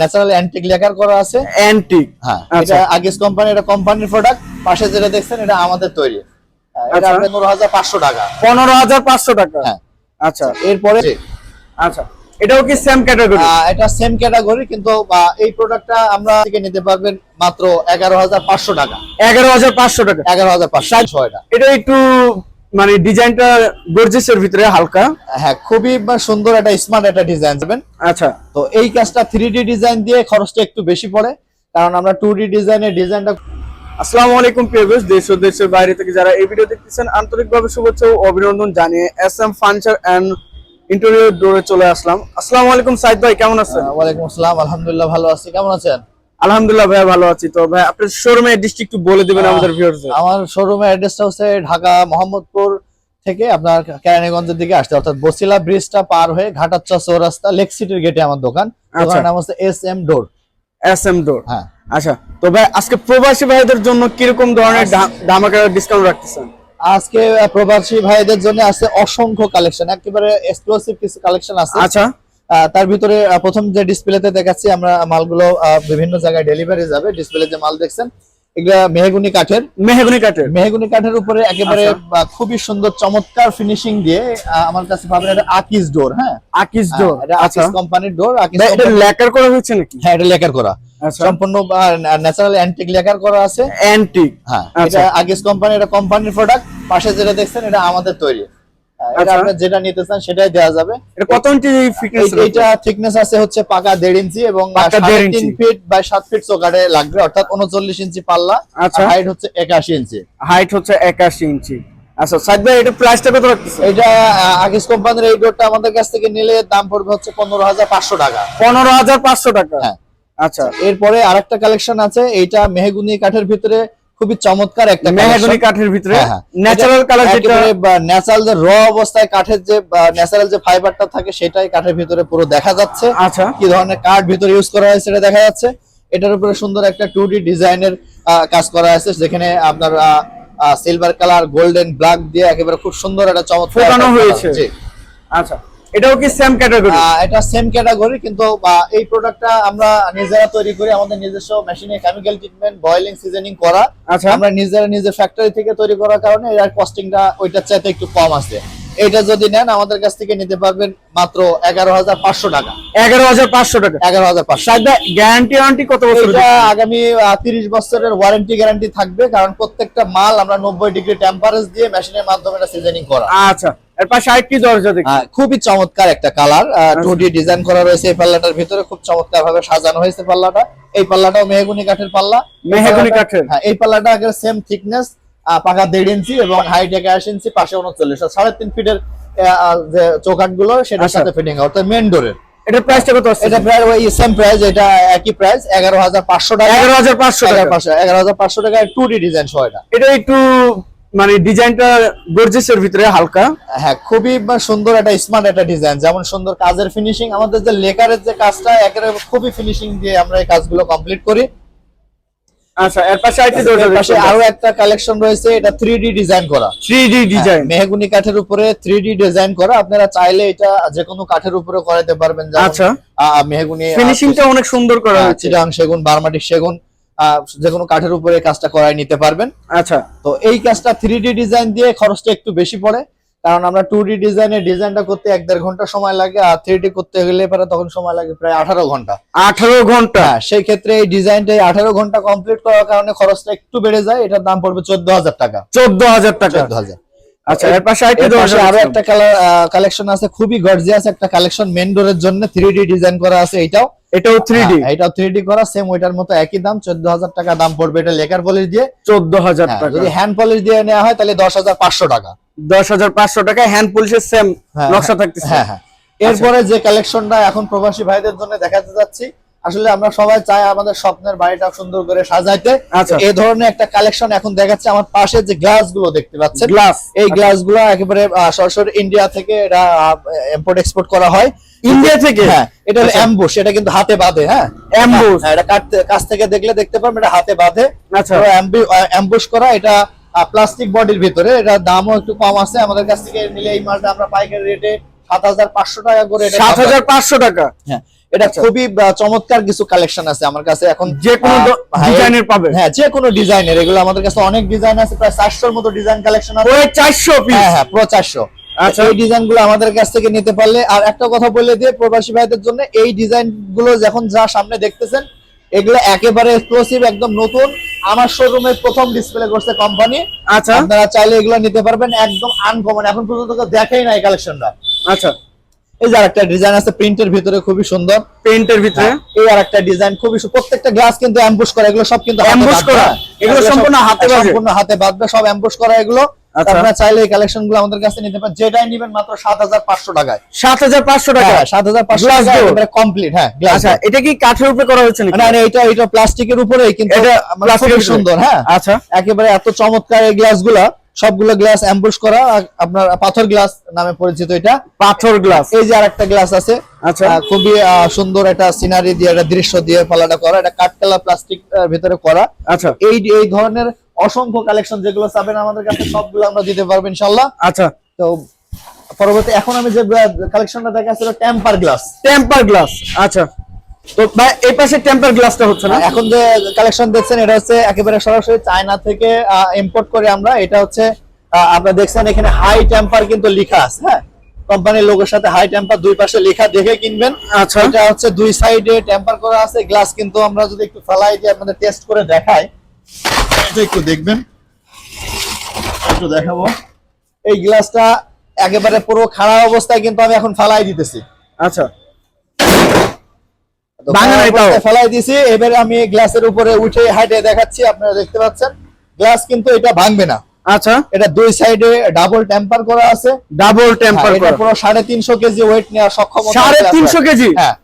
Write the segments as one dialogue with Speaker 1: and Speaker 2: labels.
Speaker 1: Natural antique lacquer করা আছে।
Speaker 2: Antique
Speaker 1: হ্যাঁ
Speaker 2: আচ্ছা।
Speaker 1: এটা আগেস কোম্পানি এটা কোম্পানির প্রোডাক্ট পাশে যেটা দেখছেন এটা আমাদের তৈরি। হ্যাঁ, এটা
Speaker 2: আচ্ছা।
Speaker 1: পনেরো হাজার পাঁচশো টাকা।
Speaker 2: পনেরো হাজার পাঁচশো টাকা।
Speaker 1: হ্যাঁ।
Speaker 2: আচ্ছা।
Speaker 1: এরপরে
Speaker 2: আচ্ছা। এটাও কি সেম ক্যাটাগরি
Speaker 1: এটা সেম ক্যাটাগরি কিন্তু এই প্রোডাক্টটা আমরা থেকে নিতে পারবেন মাত্র এগারো হাজার পাঁচশো টাকা।
Speaker 2: এগারো হাজার পাঁচশো টাকা।
Speaker 1: এগারো হাজার পাঁচশো এটা
Speaker 2: একটু মানে ডিজাইনটা গর্জিসের ভিতরে হালকা।
Speaker 1: হ্যাঁ খুবই সুন্দর একটা স্মার্ট একটা ডিজাইন দেবেন।
Speaker 2: আচ্ছা।
Speaker 1: তো এই কাজটা থ্রি ডিজাইন দিয়ে খরচটা একটু বেশি পড়ে কারণ আমরা টু ডি ডিজাইনের ডিজাইনটা
Speaker 2: আসসালামু আলাইকুম প্রিয় দেশ ও দেশের বাইরে থেকে যারা এই ভিডিও দেখতেছেন আন্তরিকভাবে শুভেচ্ছা ও অভিনন্দন জানিয়ে S M furniture and interior ডোরে চলে আসলাম। আসসালামু আলাইকুম সাইদ ভাই কেমন আছেন?
Speaker 1: ওয়ালাইকুম আসসালাম আলহামদুলিল্লাহ ভালো আছি। কেমন আছেন?
Speaker 2: আলহামদুলিল্লাহ ভাই ভালো আছি। তো ভাই আপনার শোরুমে ডিস্ট্রিক্ট একটু বলে দিবেন আমাদের ভিউয়ার্স
Speaker 1: আমার শোরুমের অ্যাড্রেসটা হচ্ছে ঢাকা মোহাম্মদপুর থেকে আপনার কেরানীগঞ্জের দিকে আসতে অর্থাৎ বসিলা ব্রিজটা পার হয়ে ঘাটাচ্চা চৌরাস্তা লেক সিটির গেটে আমার দোকান।
Speaker 2: আচ্ছা।
Speaker 1: দোকানের নাম হচ্ছে S M door
Speaker 2: S M door
Speaker 1: হ্যাঁ।
Speaker 2: আচ্ছা তো ভাই আজকে প্রবাসী ভাইদের জন্য কীরকম ধরনের ধামাকা ডিসকাউন্ট রাখতেছেন?
Speaker 1: আজকে প্রবাসী ভাইদের জন্য আছে অসংখ্য কালেকশন একেবারে এক্সক্লুসিভ কিছু কালেকশন আছে।
Speaker 2: আচ্ছা।
Speaker 1: তার ভিতরে প্রথম যে ডিসপ্লেতে দেখাচ্ছি আমরা মালগুলো বিভিন্ন জায়গায় ডেলিভারি যাবে। ডিসপ্লে যে মাল দেখছেন। এগুলা মেহগুনি কাঠের।
Speaker 2: মেহগুনি কাঠের।
Speaker 1: মেহগুনি কাঠের উপরে একেবারে
Speaker 2: আচ্ছা।
Speaker 1: খুবই সুন্দর চমৎকার ফিনিশিং দিয়ে আমার কাছে পাবেন এটা আকিস ডোর হ্যাঁ?
Speaker 2: আকিস ডোর
Speaker 1: এটা
Speaker 2: আচ্ছা।
Speaker 1: আকিস কোম্পানির ডোর আকিস
Speaker 2: এটা লেকার করা হয়েছে নাকি?
Speaker 1: হ্যাঁ এটা লেকার করা।
Speaker 2: আচ্ছা।
Speaker 1: সম্পূর্ণ ন্যাচারাল অ্যান্টিক লেকার করা আছে।
Speaker 2: অ্যান্টিক
Speaker 1: হ্যাঁ
Speaker 2: আচ্ছা।
Speaker 1: এটা আগেস কোম্পানি এটা কোম্পানির প্রোডাক্ট পাশে যেটা দেখছেন এটা আমাদের তৈরি। এটা
Speaker 2: আচ্ছা।
Speaker 1: আপনি যেটা নিতে চান সেটাই দেওয়া যাবে।
Speaker 2: এটা কত ইঞ্চি ফিটনেস
Speaker 1: এই- থিকনেস আছে হচ্ছে পাকা ইঞ্চি এবং ফিট বাই ফিট লাগবে অর্থাৎ উনচল্লিশ ইঞ্চি পাল্লা
Speaker 2: আচ্ছা।
Speaker 1: হাইট হচ্ছে একাশি ইঞ্চি
Speaker 2: হাইট হচ্ছে একাশি ইঞ্চি আচ্ছা সাইদ ভাই এটা প্রাইসটা কত রাখতেছে
Speaker 1: এটা আগেস কোম্পানির এই ডোরটা আমাদের কাছ থেকে নিলে দাম পড়বে হচ্ছে পনেরো হাজার পাঁচশো টাকা।
Speaker 2: পনেরো হাজার পাঁচশো টাকা।
Speaker 1: হ্যাঁ।
Speaker 2: আচ্ছা।
Speaker 1: এরপরে আরেকটা কালেকশন আছে এইটা মেহগুনি কাঠের ভিতরে খুবই চমৎকার একটা
Speaker 2: মেহগনি কাঠের ভিতরে
Speaker 1: হ্যাঁ, হ্যাঁ।
Speaker 2: ন্যাচারাল কালার যেটা
Speaker 1: ন্যাচারাল যে র অবস্থায় কাঠের যে ন্যাচারাল যে ফাইবারটা থাকে সেটাই কাঠের ভিতরে পুরো দেখা যাচ্ছে
Speaker 2: আচ্ছা
Speaker 1: কি ধরনের কাঠ ভিতরে ইউজ করা হয়েছে সেটা দেখা যাচ্ছে এটার উপরে সুন্দর একটা টু ডি ডিজাইনের কাজ করা আছে যেখানে আপনার সিলভার কালার গোল্ডেন ব্ল্যাক দিয়ে একেবারে খুব সুন্দর একটা চমৎকার
Speaker 2: ফোটানো হয়েছে।
Speaker 1: জি।
Speaker 2: আচ্ছা এটাও কি সেম ক্যাটাগরি
Speaker 1: এটা সেম ক্যাটাগরি কিন্তু এই প্রোডাক্টটা আমরা নিজেরা তৈরি করি আমাদের নিজস্ব মেশিনে কেমিক্যাল ট্রিটমেন্ট বয়েলিং সিজনিং করা।
Speaker 2: আচ্ছা।
Speaker 1: আমরা নিজেরা নিজের ফ্যাক্টরি থেকে তৈরি করার কারণে এর কস্টিংটা ওইটার চাইতে একটু কম আছে। এটা যদি নেন আমাদের কাছ থেকে নিতে পারবেন মাত্র এগারো হাজার পাঁচশো টাকা।
Speaker 2: এগারো হাজার পাঁচশো টাকা।
Speaker 1: এগারো হাজার পাঁচশো।
Speaker 2: গ্যারান্টি ওয়ারেন্টি কত বছর
Speaker 1: এটা আগামী তিরিশ বছরের ওয়ারেন্টি গ্যারান্টি থাকবে কারণ প্রত্যেকটা মাল আমরা নব্বই ডিগ্রি টেম্পারেচার দিয়ে মেশিনের মাধ্যমে এটা সিজনিং করা।
Speaker 2: আচ্ছা। এর পাশে আরেকটি দরজা দেখি।
Speaker 1: খুবই চমৎকার একটা কালার। টু ডি ডিজাইন করা রয়েছে এই পাল্লাটার ভিতরে। খুব চমৎকার ভাবে সাজানো হয়েছে পাল্লাটা। এই পাল্লাটাও মেহগুনি কাঠের পাল্লা।
Speaker 2: মেহগনি কাঠের।
Speaker 1: হ্যাঁ এই পাল্লাটা আগে সেম থিকনেস পাকা দেড় ইঞ্চি এবং হাইট একাশি ইঞ্চি পাশে উনচল্লিশ। সাড়ে তিন ফিটের যে চৌকাটগুলো সেটার
Speaker 2: আচ্ছা।
Speaker 1: সাথে ফিটিং অর্থাৎ মেন ডোরের
Speaker 2: এটার প্রাইসটা কত আছে
Speaker 1: এটা প্রায় ওই সেম প্রাইস এটা একই প্রাইস এগারো হাজার পাঁচশো টাকা।
Speaker 2: এগারো হাজার পাঁচশো টাকা।
Speaker 1: এগারো হাজার পাঁচশো টাকা টু ডি ডিজাইন সহ এটা।
Speaker 2: এটা একটু মানে ডিজাইনটা গর্জিসের ভিতরে হালকা।
Speaker 1: হ্যাঁ খুবই সুন্দর একটা স্মার্ট একটা ডিজাইন যেমন সুন্দর কাজের ফিনিশিং আমাদের যে লেকারের যে কাজটা একেবারে খুবই ফিনিশিং দিয়ে আমরা এই কাজগুলো কমপ্লিট করি।
Speaker 2: আচ্ছা এর পাশে আরেকটি দরজা
Speaker 1: পাশে আরও একটা কালেকশন রয়েছে এটা ডিজাইন করা।
Speaker 2: ডিজাইন
Speaker 1: মেহগুনি কাঠের উপরে থ্রি ডি ডিজাইন করা। আপনারা চাইলে এটা যে কোনো কাঠের উপরে করাতে পারবেন
Speaker 2: আচ্ছা।
Speaker 1: মেহগুনি
Speaker 2: ফিনিশিংটা অনেক সুন্দর করা হয়েছে
Speaker 1: সেগুন বারমাটিক সেগুন। যে কোনো কাঠের উপরে কাজটা করাই নিতে পারবেন।
Speaker 2: আচ্ছা।
Speaker 1: তো এই কাজটা থ্রি ডি ডিজাইন দিয়ে খরচটা একটু বেশি পড়ে কারণ আমরা টু ডি ডিজাইনের ডিজাইনটা করতে এক দেড় ঘণ্টা সময় লাগে আর থ্রি ডি করতে গেলে পরে তখন সময় লাগে প্রায় আঠারো ঘণ্টা।
Speaker 2: আঠারো ঘণ্টা?
Speaker 1: হ্যাঁ সেই ক্ষেত্রে এই ডিজাইনটা আঠারো ঘণ্টা কমপ্লিট করার কারণে খরচটা একটু বেড়ে যায় এটার দাম পড়বে চোদ্দ হাজার টাকা।
Speaker 2: চোদ্দ হাজার টাকা।
Speaker 1: চোদ্দ হাজার।
Speaker 2: আচ্ছা এর পাশে আরও
Speaker 1: একটা কালেকশন আছে খুবই গর্জিয়াস একটা কালেকশন মেন ডোরের জন্য থ্রি ডিজাইন করা আছে এটাও।
Speaker 2: এটাও থ্রি ডি
Speaker 1: হ্যাঁ, এটাও থ্রি ডি করা সেম ওইটার মতো একই দাম চোদ্দ হাজার টাকা দাম পড়বে এটা লেকার পলিশ দিয়ে।
Speaker 2: চোদ্দ হাজার
Speaker 1: হ্যাঁ,
Speaker 2: টাকা।
Speaker 1: যদি হ্যান্ড পলিশ দিয়ে নেওয়া হয় তাহলে দশ হাজার পাঁচশো টাকা।
Speaker 2: দশ হাজার পাঁচশো টাকা হ্যান্ড পুলিশের সেম
Speaker 1: হ্যাঁ,
Speaker 2: নকশা থাকতেছে।
Speaker 1: হ্যাঁ হ্যাঁ। এরপরে যে কালেকশনটা এখন প্রবাসী ভাইদের জন্য দেখাতে যাচ্ছি আসলে আমরা সবাই চাই আমাদের স্বপ্নের বাড়িটা সুন্দর করে সাজাইতে।
Speaker 2: আচ্ছা।
Speaker 1: এই ধরনের একটা কালেকশন এখন দেখাচ্ছে আমার পাশে যে গ্লাসগুলো দেখতে পাচ্ছেন।
Speaker 2: গ্লাস
Speaker 1: এই গ্লাসগুলো একেবারে সরাসরি ইন্ডিয়া থেকে এটা ইম্পোর্ট এক্সপোর্ট করা হয়।
Speaker 2: ইন্ডিয়া থেকে?
Speaker 1: হ্যাঁ এটা হলো
Speaker 2: আচ্ছা।
Speaker 1: অ্যাম্বুশ এটা কিন্তু হাতে বাঁধে হ্যাঁ? হ্যাঁ, এটা কাটতে- কাছ থেকে দেখলে দেখতে পারবেন এটা হাতে বাঁধে।
Speaker 2: আচ্ছা।
Speaker 1: অ্যাম্বুশ করা এটা প্লাস্টিক বডির ভিতরে এটা দামও একটু কম আছে। আমাদের কাছ থেকে নিলে এই মালটা আমরা পাইকারি রেটে সাত হাজার পাঁচশো টাকা করে
Speaker 2: সাত হাজার পাঁচশো টাকা।
Speaker 1: হ্যাঁ এটা
Speaker 2: আচ্ছা।
Speaker 1: খুবই চমৎকার কিছু কালেকশন আছে আমার কাছে। এখন
Speaker 2: যে কোনো ডিজাইনের পাবে।
Speaker 1: হ্যাঁ যে কোনো ডিজাইনের এগুলো আমাদের কাছে অনেক ডিজাইন আছে প্রায় চারশোর মতো ডিজাইন কালেকশন আছে।
Speaker 2: ওই চারশো পিস
Speaker 1: হ্যাঁ হ্যাঁ পুরো চারশো।
Speaker 2: আচ্ছা।
Speaker 1: এই ডিজাইনগুলো আমাদের কাছ থেকে নিতে পারলে আর একটা কথা বলে দিয়ে প্রবাসী ভাইদের জন্য এই ডিজাইনগুলো যখন যা সামনে দেখতেছেন এগুলো একেবারে এক্সক্লুসিভ একদম নতুন। আমার শোরুমে প্রথম ডিসপ্লে করছে কোম্পানি
Speaker 2: আচ্ছা।
Speaker 1: আপনারা চাইলে এগুলো নিতে পারবেন একদম আনকমন এখন পর্যন্ত কেউ দেখেই নাই কালেকশনটা
Speaker 2: আচ্ছা।
Speaker 1: এই যে আরেকটা ডিজাইন আছে প্রিন্টের ভিতরে খুবই সুন্দর।
Speaker 2: পেন্টের ভিতরে?
Speaker 1: হ্যাঁ, এই আরেকটা ডিজাইন খুবই প্রত্যেকটা গ্লাস কিন্তু অ্যাম্বুশ করা এগুলো সব কিন্তু হাতে
Speaker 2: করা?
Speaker 1: হ্যাঁ।
Speaker 2: এগুলো সম্পূর্ণ হাতে?
Speaker 1: সম্পূর্ণ হাতে বাঁধবে সব অ্যাম্বুশ করা এগুলো। আপনারা চাইলে এই কালেকশনগুলো আমাদের কাছে নিতে পারেন। যেটাই নিবেন মাত্র সাত হাজার পাঁচশো টাকায়।
Speaker 2: সাত হাজার পাঁচশো টাকা
Speaker 1: হ্যাঁ সাত হাজার পাঁচশো টাকা? কমপ্লিট হ্যাঁ
Speaker 2: আচ্ছা এটা কি কাঠের উপরে করা হয়েছে নাকি?
Speaker 1: না না এটা এটা প্লাস্টিকের উপরেই কিন্তু
Speaker 2: এটা
Speaker 1: মানে
Speaker 2: প্লাস্টিকের
Speaker 1: সুন্দর হ্যাঁ।
Speaker 2: আচ্ছা।
Speaker 1: একেবারে এত চমৎকার এই গ্লাসগুলা। সবগুলো গ্লাস অ্যাম্বুশ করা আপনার পাথর গ্লাস নামে পরিচিত এটা।
Speaker 2: পাথর গ্লাস।
Speaker 1: এই যে আরেকটা গ্লাস আছে
Speaker 2: আচ্ছা।
Speaker 1: খুবই সুন্দর একটা সিনারি দিয়ে একটা দৃশ্য দিয়ে পালাটা করা এটা কাঠকালা প্লাস্টিক ভিতরে করা।
Speaker 2: আচ্ছা।
Speaker 1: এই এই ধরনের অসংখ্য কালেকশন যেগুলো চাবেন আমাদের কাছে সবগুলো আমরা দিতে পারব ইনশাল্লাহ
Speaker 2: আচ্ছা।
Speaker 1: তো পরবর্তী এখন আমি যে কালেকশনটা দেখাচ্ছি টেম্পার গ্লাস
Speaker 2: টেম্পার গ্লাস আচ্ছা। তো ভাই এই পাশে টেম্পার গ্লাসটা হচ্ছে না?
Speaker 1: এখন যে কালেকশন দেখছেন এটা হচ্ছে একেবারে সরাসরি চায়না থেকে ইম্পোর্ট করে আমরা। এটা হচ্ছে আপনারা দেখছেন এখানে হাই টেম্পার কিন্তু লেখা আছে হ্যাঁ? কোম্পানির লোকের সাথে হাই টেম্পার দুই পাশে লেখা দেখে কিনবেন।
Speaker 2: আচ্ছা।
Speaker 1: এটা হচ্ছে দুই সাইডে টেম্পার করা আছে। গ্লাস কিন্তু আমরা যদি একটু ফেলাই দিয়ে আপনাদের টেস্ট করে দেখাই এটা একটু দেখবেন। একটু দেখাবো। এই গ্লাসটা একেবারে পুরো খারাপ অবস্থায় কিন্তু আমি এখন ফালাই দিতেছি।
Speaker 2: আচ্ছা। ভাঙে নাই তাও?
Speaker 1: ফেলাই দিছি। এবারে আমি গ্লাসের উপরে উঠে হাইটে দেখাচ্ছি আপনারা দেখতে পাচ্ছেন। গ্লাস কিন্তু এটা ভাঙবে না।
Speaker 2: আচ্ছা।
Speaker 1: এটা দুই সাইডে ডাবল টেম্পার করা আছে।
Speaker 2: ডাবল টেম্পার
Speaker 1: হ্যাঁ, পুরো সাড়ে তিনশো কেজি ওয়েট নেওয়ার সক্ষমতা।
Speaker 2: কেজি?
Speaker 1: হ্যাঁ।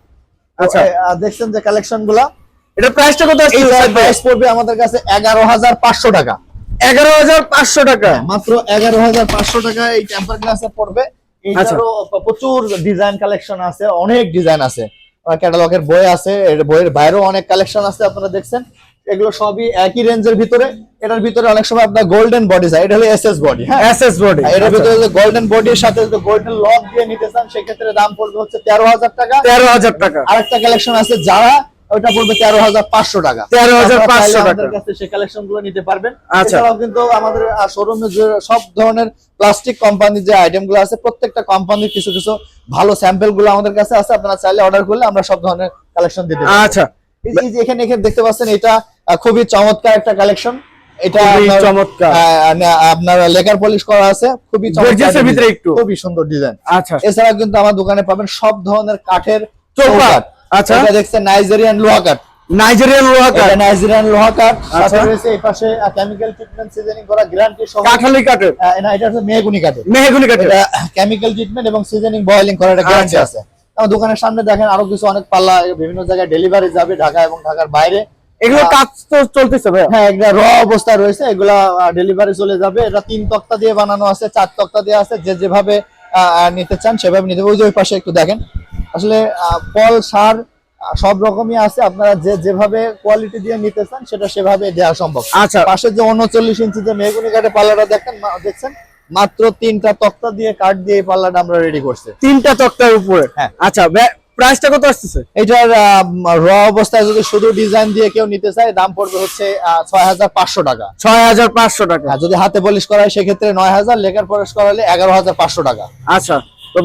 Speaker 2: আচ্ছা।
Speaker 1: দেখছেন যে কালেকশনগুলা?
Speaker 2: এটা প্রাইসটা কত আসছে
Speaker 1: প্রাইস পড়বে আমাদের কাছে এগারো হাজার পাঁচশো টাকা।
Speaker 2: এগারো হাজার পাঁচশো টাকা।
Speaker 1: মাত্র এগারো হাজার পাঁচশো টাকা এই টেম্পার গ্লাসে পড়বে।
Speaker 2: আচ্ছা।
Speaker 1: প্রচুর ডিজাইন কালেকশন আছে অনেক ডিজাইন আছে। ক্যাটালগের বই আছে এর বইয়ের বাইরেও অনেক কালেকশন আছে আপনারা দেখছেন। এগুলো সবই একই রেঞ্জের ভিতরে। এটার ভিতরে অনেক সময় আপনার গোল্ডেন বডি চাই এটা হলো এস বডি হ্যাঁ?
Speaker 2: এস এস
Speaker 1: বডি এটার ভিতরে গোল্ডেন বডির সাথে যদি গোল্ডেন লক দিয়ে নিতে চান সেক্ষেত্রে দাম পড়বে হচ্ছে তেরো হাজার টাকা।
Speaker 2: তেরো হাজার টাকা।
Speaker 1: আরেকটা কালেকশন আছে যারা ওটা পড়বে তেরো হাজার পাঁচশো টাকা।
Speaker 2: 13,500
Speaker 1: আপনারা চাইলে
Speaker 2: টাকা।
Speaker 1: কাছে সেই কালেকশনগুলো নিতে পারবেন।
Speaker 2: আচ্ছা।
Speaker 1: এছাড়াও কিন্তু আমাদের শোরুমে সব ধরনের প্লাস্টিক কোম্পানির যে আইটেমগুলো আছে প্রত্যেকটা কোম্পানির কিছু কিছু ভালো স্যাম্পলগুলো আমাদের কাছে আছে। আপনারা চাইলে অর্ডার করলে আমরা সব ধরনের কালেকশন দিতে
Speaker 2: আচ্ছা।
Speaker 1: এই যে- এখানে এখানে দেখতে পাচ্ছেন এটা খুবই চমৎকার একটা কালেকশন এটা
Speaker 2: চমৎকার।
Speaker 1: আপনার লেকার পলিশ করা আছে। খুবই চমৎকার
Speaker 2: ভিতরে একটু।
Speaker 1: খুবই সুন্দর ডিজাইন
Speaker 2: আচ্ছা।
Speaker 1: এছাড়া কিন্তু আমার দোকানে পাবেন সব ধরনের কাঠের
Speaker 2: চৌকাঠ। আচ্ছা।
Speaker 1: এটা দেখছেন নাইজেরিয়ান লোহা কাঠ
Speaker 2: নাইজেরিয়ান লোহা কাঠ
Speaker 1: নাইজেরিয়ান লোহা কাঠ সাথে
Speaker 2: আচ্ছা।
Speaker 1: রয়েছে এই পাশে কেমিক্যাল ট্রিটমেন্ট সিজনিং করা গ্যারান্টি সহ
Speaker 2: কাঠালি কাঠের।
Speaker 1: আহ, না এটা হচ্ছে মেহগুনি কাঠের।
Speaker 2: মেহগুনি কাঠের।
Speaker 1: এটা কেমিক্যাল ট্রিটমেন্ট এবং সিজনিং বয়েলিং করার একটা গ্যারান্টি। আছে। আমার দোকানের সামনে দেখেন আরও কিছু অনেক পাল্লা বিভিন্ন জায়গায় ডেলিভারি যাবে ঢাকা এবং ঢাকার বাইরে।
Speaker 2: এগুলো কাজ তো চলতেছে ভাইয়া।
Speaker 1: হ্যাঁ একটা র অবস্থায় রয়েছে। এগুলা ডেলিভারি চলে যাবে। এটা তিন তক্তা দিয়ে বানানো আছে চার তক্তা দিয়ে আছে। যে যেভাবে নিতে চান সেভাবে নিতে ওই যে ওই পাশে একটু দেখেন। আসলে ফল সার সব রকমই আছে। আপনারা যে যেভাবে কোয়ালিটি দিয়ে নিতে চান সেটা সেভাবে দেওয়া সম্ভব।
Speaker 2: আচ্ছা।
Speaker 1: পাশে যে উনচল্লিশ ইঞ্চি যে মেহগুনি কাঠে পাল্লাটা দেখেন দেখছেন? মাত্র তিনটা তক্তা দিয়ে কাঠ দিয়ে পাল্লাটা আমরা রেডি করছি।
Speaker 2: তিনটা তক্তার উপরে?
Speaker 1: হ্যাঁ।
Speaker 2: আচ্ছা প্রাইসটা কত আসতেছে?
Speaker 1: এটার র অবস্থায় যদি শুধু ডিজাইন দিয়ে কেউ নিতে চায় দাম পড়বে হচ্ছে ছয় হাজার পাঁচশো টাকা।
Speaker 2: ছয় হাজার পাঁচশো টাকা।
Speaker 1: যদি হাতে পলিশ করা হয় সেক্ষেত্রে নয় হাজার লেখার পলিশ করালে এগারো হাজার পাঁচশো টাকা।
Speaker 2: আচ্ছা। তো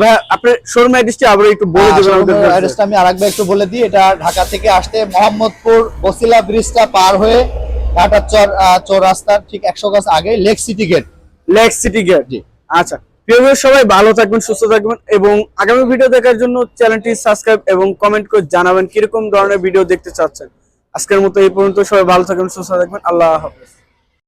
Speaker 2: শোরুম অ্যাড্রেসটি আবার একটু বলে দেবেন আমাদের।
Speaker 1: অ্যাড্রেসটা আমি আরেকবার একটু বলে দিই। এটা ঢাকা থেকে আসতে মোহাম্মদপুর বসিলা ব্রিজটা পার হয়ে চৌরাস্তার ঠিক একশো গাছ আগে lake city gate
Speaker 2: lake city gate
Speaker 1: জি।
Speaker 2: আচ্ছা প্রিয় সবাই ভালো থাকবেন সুস্থ থাকবেন এবং আগামী ভিডিও দেখার জন্য চ্যানেলটি সাবস্ক্রাইব এবং কমেন্ট করে জানাবেন কীরকম ধরনের ভিডিও দেখতে চাচ্ছেন। আজকের মতো এই পর্যন্ত সবাই ভালো থাকবেন সুস্থ থাকবেন আল্লাহ হাফেজ।